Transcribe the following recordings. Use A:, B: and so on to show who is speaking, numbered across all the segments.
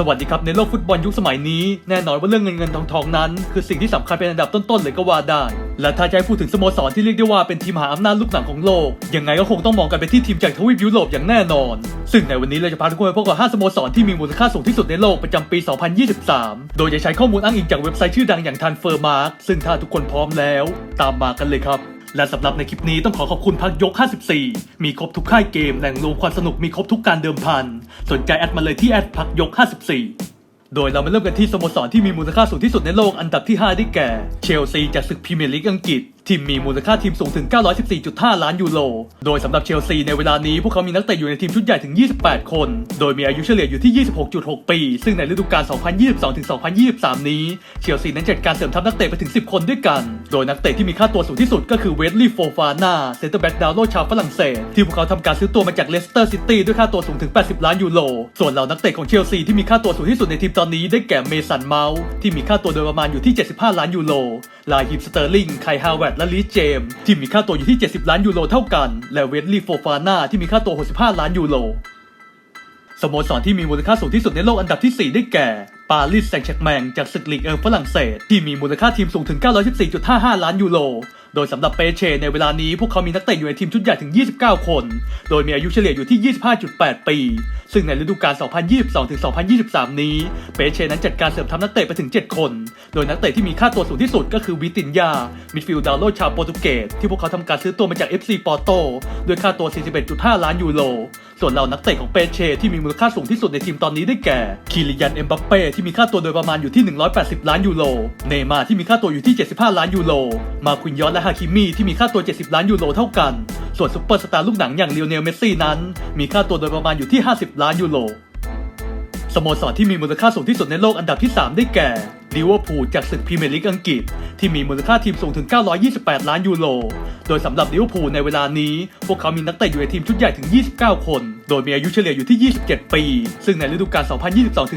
A: สวัสดีครับในโลกฟุตบอลยุคสมัยนี้แน่นอนว่าเรื่องเงินเงินทองทองนั้น คือสิ่งที่สำคัญเป็นอันดับต้นๆเลยก็ว่าได้ และถ้าจะให้พูดถึงสโมสรที่เรียกได้ว่าเป็นทีมมหาอำนาจลูกหนังของโลก ยังไงก็คงต้องมองกันไปที่ทีมจากทวีปยุโรปอย่างแน่นอน ซึ่งในวันนี้เราจะพาทุกคนไปพบกับ 5 สโมสรที่มีมูลค่าสูงที่สุดในโลกประจำปี 2023 โดยจะใช้ข้อมูลอ้างอิงจากเว็บไซต์ชื่อดังอย่างทันเฟอร์มาร์กซึ่งถ้าทุกคนพร้อมแล้ว ตามมากันเลยครับ และสำหรับในคลิปนี้ต้องขอขอบคุณพักยก 54 มีครบทุกค่ายเกมแหล่งรวมความสนุกมีครบทุกการเดิมพัน สนใจแอดมาเลยที่แอดพักยก 54โดยเรามาเริ่มกันที่สโมสรที่มีมูลค่าสูงที่สุดในโลกอันดับที่ 5 ได้แก่ เชลซีจากศึกพรีเมียร์ลีกอังกฤษ ทีมมีมูลค่าทีมสูงถึง 914.5 ล้านยูโร โดยสำหรับเชลซีในเวลานี้พวกเขามีนักเตะอยู่ในทีมชุดใหญ่ถึง 28 คน โดยมีอายุเฉลี่ยอยู่ที่ 26.6 ปี ซึ่งในฤดูกาล 2022-2023 นี้ เชลซีนั้นจัดการเสริมทัพนักเตะไปถึง 10 คนด้วยกัน โดยนักเตะที่มีค่าตัวสูงที่สุดก็คือเวสลีย์โฟฟาน่าเซนเตอร์แบ็กดาวโลชาวฝรั่งเศส ที่พวกเขาทำการซื้อตัวมาจากเลสเตอร์ซิตี้ด้วยค่าตัวสูงถึง 80 ล้านยูโร ส่วนเหล่านักเตะของเชลซีที่มีค่าตัวสูงที่สุดในทีมตอนนี้ได้แก่เมสันเมาส์ที่มีค่าตัวโดยประมาณอยู่ที่ 75 ล้านยูโร ลาฮิมสเตอร์ลิง ไคฮาวเวร์ดและลีเจม ที่มีค่าตัวอยู่ที่ 70 ล้านยูโรเท่ากัน และเวสลีย์โฟฟาน่าที่มีค่าตัว 65 ล้านยูโร สโมสรที่มีมูลค่าสูงที่สุดในโลกอันดับที่ 4 ได้แก่ ปารีสแซงต์แชร์กแมงจากศึกลีกเอิงฝรั่งเศส ที่มีมูลค่าทีมสูงถึง 914.55 ล้านยูโร โดยสำหรับเปเช ในเวลานี้พวกเขามีนักเตะอยู่ในทีมชุดใหญ่ถึง 29 คน โดยมีอายุเฉลี่ยอยู่ที่ 25.8 ปี ซึ่งในฤดูกาล 2022-2023 นี้ เปเชนั้นจัดการเสริมทัพนักเตะไปถึง 7 คน โดยนักเตะที่มีค่าตัวสูงที่สุดก็คือวิตินยา มิดฟิลด์ดาวโลชาวโปรตุเกสที่พวกเขาทำการซื้อตัวมาจาก FC ปอร์โตด้วยค่าตัว 41.5 ล้านยูโร ส่วนเหล่านักเตะของเปเช่ที่มีมูลค่าสูงที่สุดในทีมตอนนี้ได้แก่ คิริยันเอ็มบัปเป้ที่มีค่าตัวโดยประมาณอยู่ที่ 180 ล้านยูโร เนย์มาร์ที่มีค่าตัวอยู่ที่ 75 ล้านยูโร มาควินยอนและฮาคิมีที่มีค่าตัว 70 ล้านยูโรเท่ากัน ส่วนซุปเปอร์สตาร์ลูกหนังอย่างเลโอเนลเมสซี่นั้น มีค่าตัวโดยประมาณอยู่ที่ 50 ล้านยูโร สโมสรที่มีมูลค่าสูงที่สุดในโลกอันดับที่ 3 ได้แก่ลิเวอร์พูลจากศึกพรีเมียร์ลีกอังกฤษ ที่มีมูลค่าทีมสูงถึง 928 ล้านยูโร โดยสำหรับลิเวอร์พูลในเวลานี้ พวกเขามีนักเตะอยู่ในทีมชุดใหญ่ถึง 29 คน โดยมีอายุเฉลี่ยอยู่ที่ 27 ปี ซึ่งในฤดูกาล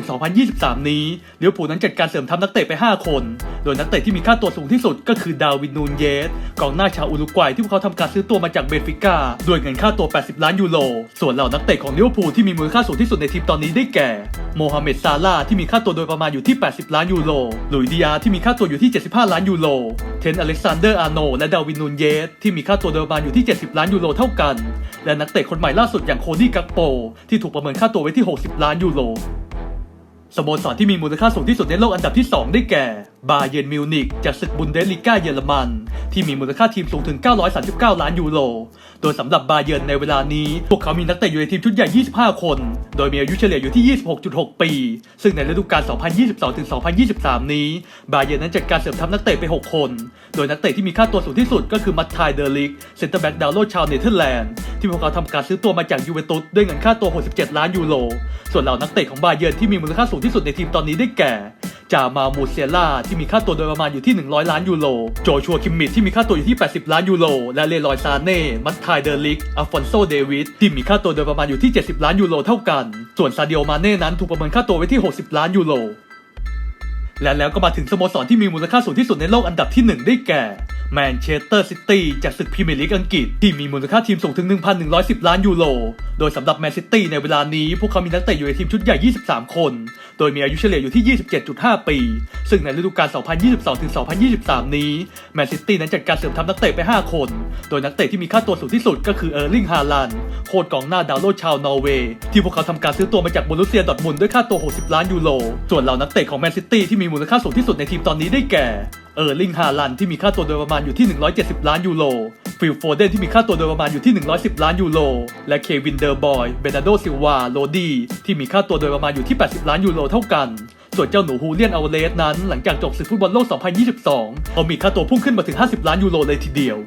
A: 2022-2023 นี้ลิเวอร์พูลนั้นจัดการเสริมทัพนักเตะไป 5 คน โดยนักเตะที่มีค่าตัวสูงที่สุดก็คือดาวินนูนเยสกองหน้าชาวอุรุกวัยที่พวกเขาทำการซื้อตัวมาจากเบนฟิก้าด้วยเงินค่าตัว 80 ล้านยูโร ส่วนเหล่านักเตะของลิเวอร์พูลที่มีมูลค่าสูงที่สุดในทีมตอนนี้ได้แก่โมฮัมเหม็ดซาลาที่มีค่าตัวโดยประมาณอยู่ที่ 80 ล้านยูโรลุยดิอาที่มีค่าตัวอยู่ที่ 75 ล้านยูโร เทนอเล็กซานเดอร์อาร์โน และดาวินนูนเยส ที่มีค่าตัวโดยประมานอยู่ที่ 70 ล้านยูโรเท่ากัน และนักเตะคนใหม่ล่าสุดอย่างโคนี่กักโป ที่ถูกประเมินค่าตัวไว้ที่ 60 ล้านยูโร สโมสรที่มีมูลค่าสูงที่สุดในโลกอันดับที่ 2 ได้แก่ บาเยร์นมิวนิกจากศึกบุนเดสลิก้าเยอรมัน ที่มีมูลค่าทีมสูงถึง 939 ล้านยูโร โดยสำหรับบาเยิร์นในเวลานี้ พวกเขามีนักเตะอยู่ในทีมชุดใหญ่ 25 คน โดยมีอายุเฉลี่ยอยู่ที่ 26.6 ปี ซึ่งในฤดูกาล 2022-2023 นี้ บาเยิร์นนั้นจัดการเสริมทัพนักเตะไป 6 คน โดยนักเตะที่มีค่าตัวสูงที่สุดก็คือมัตไทเดอร์ลิกเซนเตอร์แบ็กดาวโลชาวเนเธอร์แลนด์ที่พวกเขาทำการซื้อตัวมาจากยูเวนตุสด้วยเงินค่าตัว 67 ล้านยูโร ส่วนเหล่านักเตะของบาเยิร์นที่มีมูลค่าสูงที่สุดในทีมตอนนี้ได้แก่ จามามูเซล่าที่มีค่าตัวโดยประมาณอยู่ที่ 100 ล้านยูโร โจชัวคิมมิดที่มีค่าตัวอยู่ที่ 80 ล้านยูโร และเลรอยซาเน่ มัตไทเดอร์ลิกอัลฟอนโซเดวิดที่มีค่าตัวโดยประมาณอยู่ที่ 70 ล้านยูโรเท่ากัน ส่วนซาดิโอมาเน่นั้นถูกประเมินค่าตัวไว้ที่ 60 ล้านยูโรและแล้วก็มาถึงสโมสรที่มีมูลค่าสูงที่สุดในโลกอันดับที่ 1 ได้แก่ แมนเชสเตอร์ซิตี้จากศึกพรีเมียร์ลีกอังกฤษ ที่มีมูลค่าทีมสูงถึง 1,110 ล้านยูโร โดยสำหรับแมนซิตี้ในเวลานี้ พวกเขามีนักเตะอยู่ในทีมชุดใหญ่ 23 คน โดยมีอายุเฉลี่ยอยู่ที่ 27.5 ปี ซึ่งในฤดูกาล 2022-2023 นี้ แมนซิตี้นั้นจัดการเสริมทัพนักเตะไป 5 คน โดยนักเตะที่มีค่าตัวสูงที่สุดก็คือเออร์ลิง ฮาลันโค้ชกองหน้าดาวโลดชาวนอร์เวย์ที่พวกเขาทำการซื้อตัวมาจากบรุสเซียดอทมุนด้วยค่าตัว 60 ล้านยูโร ส่วนเหล่านักเตะของแมนซิตี้ที่มีมูลค่าสูงที่สุดในทีมตอนนี้ได้แก่ เออร์ลิงฮาลันที่มีค่าตัวโดยประมาณอยู่ที่ 170 ล้านยูโร ฟิลโฟเดนที่มีค่าตัวโดยประมาณอยู่ที่ 110 ล้านยูโร และเควินเดอร์บอย เบนาโดซิลวา โรดีที่มีค่าตัวโดยประมาณอยู่ที่ 80 ล้านยูโรเท่ากัน ส่วนเจ้าหนูฮูเลียนอัลเลสนั้น หลังจากจบศึกฟุตบอลโลก 2022 เขามีค่าตัวพุ่งขึ้นมาถึง 50 ล้านยูโรเลยทีเดียว